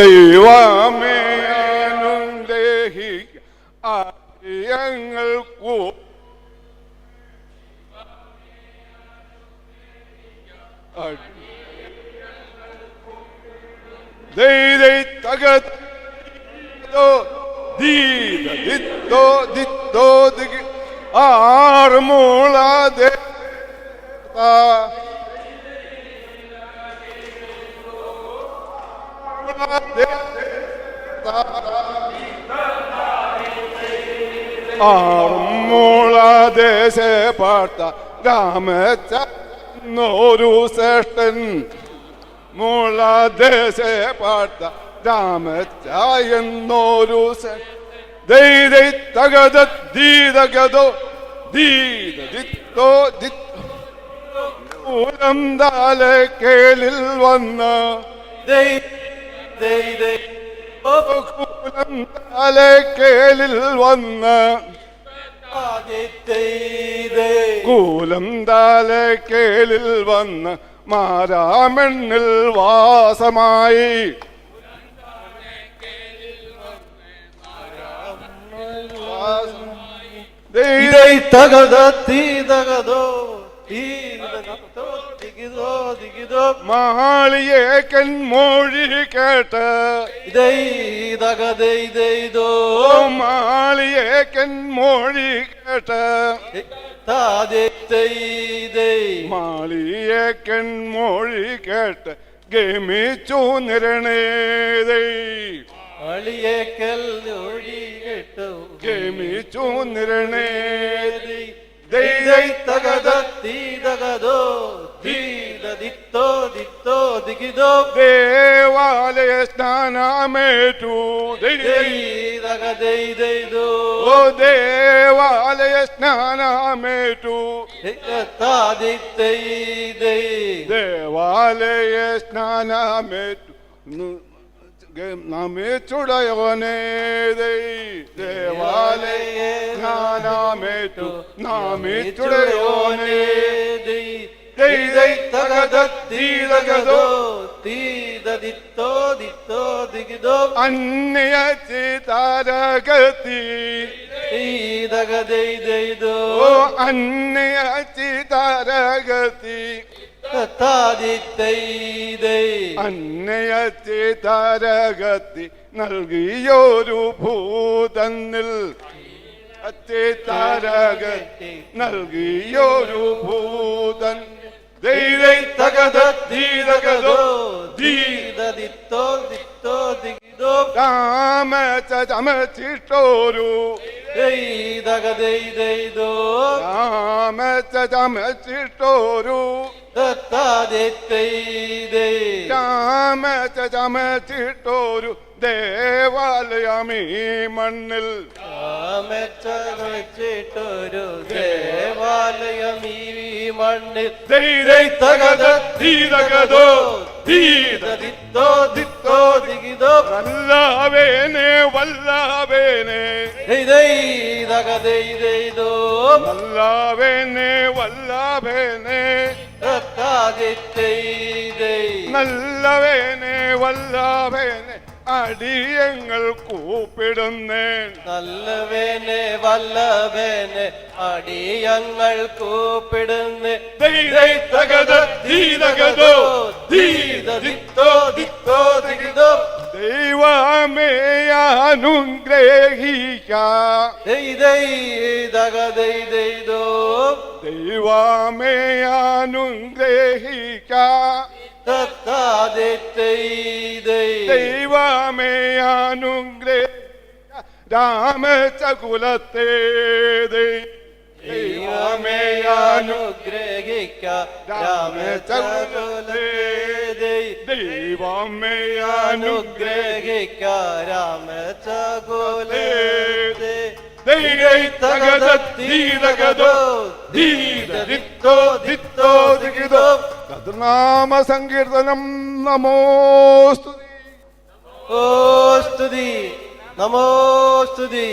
ദൈവമേ അനുഗ്രഹിക്ക ഞങ്ങൾക്കു ദൈ തകത്തോ ദീദ ദിത്തോ ദിഗി ആർമൂള ദേ ആർമൂള ദേശ പാട്ട രാമച്ചോരു ശ്രേഷ്ഠൻ. മൂളദേശ പാട്ട രാമച്ചായെന്നോരു ദൈ തകത ദീതകതോ ദീത ദിത്തോ ദിത്തൂലം താലക്കേലിൽ വന്ന കൂലം താലക്കേലിൽ വന്ന്. കൂലം താലക്കേലിൽ വന്ന് മാരാമണ്ണിൽ വാസമായി. തകതീ തകതോ തീതകതോ മാളിയെ കൺമൊഴി കേട്ട് ഓ മാളിയെ കൺമൊഴി കേട്ട് തൈ മാളിയെ കൺമൊഴി കേട്ട് ഗമിച്ചു നിരണേതേ അളിയേക്കൽ ഒഴി കേട്ടു. ഗമിച്ചു നിരണേതൈ ദൈ തകത തീതകതോ തീത ദിത്തോ ദിത്തോ ദിഗിതോ ദേവാലയ സ്നാനമേറ്റു ദൈ തകതൈ ദൈതോ ഓ ദേവാലയ സ്നാനമേറ്റു താതൈ തൈ ദൈ ദേവാലയ സ്നാനമേറ്റു നമിച്ചുടയോനേ ദേവാലയ സ്നാനമേറ്റു നമിച്ചുടയോനേ ദൈ ദൈ തകത തീതകതോ അന്യ ഓ അന്യ ദൈ അന്യ ചിതാരകത്തി നൽകിയൊരു ഭൂതന്നിൽ. അച്ചിതാരകത്തി നൽകിയൊരു ഭൂതൻ ദൈവൈ തകത ധീരകതോ ധീ തീതദിത്തോ ദിത്തോ ദിഗിതോ രാമ ചമച്ചിട്ടോരു ദൈതകതൈ ദൈതോ രാമ ചമച്ചിട്ടോരു ദത്താദിത്തൈ ദൈ രാമ ചമച്ചിട്ടോരു ദേവാലയമീ മണ്ണിൽ. വെച്ചിട്ടൊരു ദേവാലയമീ മണ്ണിൽ. തകത ധീരകതോ ധീര ദിത്തോ ദിഗിതോ. വല്ലാവേനെ വല്ലാവേനെ. ദൈതകതൈതോ വല്ലാവേനെ വല്ലാവേനെ. നല്ലവേനെ വല്ലവേനെ അടിയങ്ങൾ കൂപ്പിടുന്നേൻ നല്ലവേനെ വല്ലവേനെ അടിയങ്ങൾ കൂപ്പിടുന്നേ. ദൈതകതോ തകത ധീരകതോ ധീര ദിത്തോ ദിത്തോ ദിഗിതോ ദൈവമേ അനുഗ്രഹിക്ക. ദൈവമേ അനുഗ്രഹിക്ക. ദൈവമേ അനുഗ്രഹിക്ക. രാമചകുലത്തെ ദൈവമേ അനുഗ്രഹിക്ക. ദൈവമേ രാമചകുലേ സങ്കീർത്തനം നമോസ്തുതി നമോസ്തുതി സ്തുതി. നമോ സ്തുതി.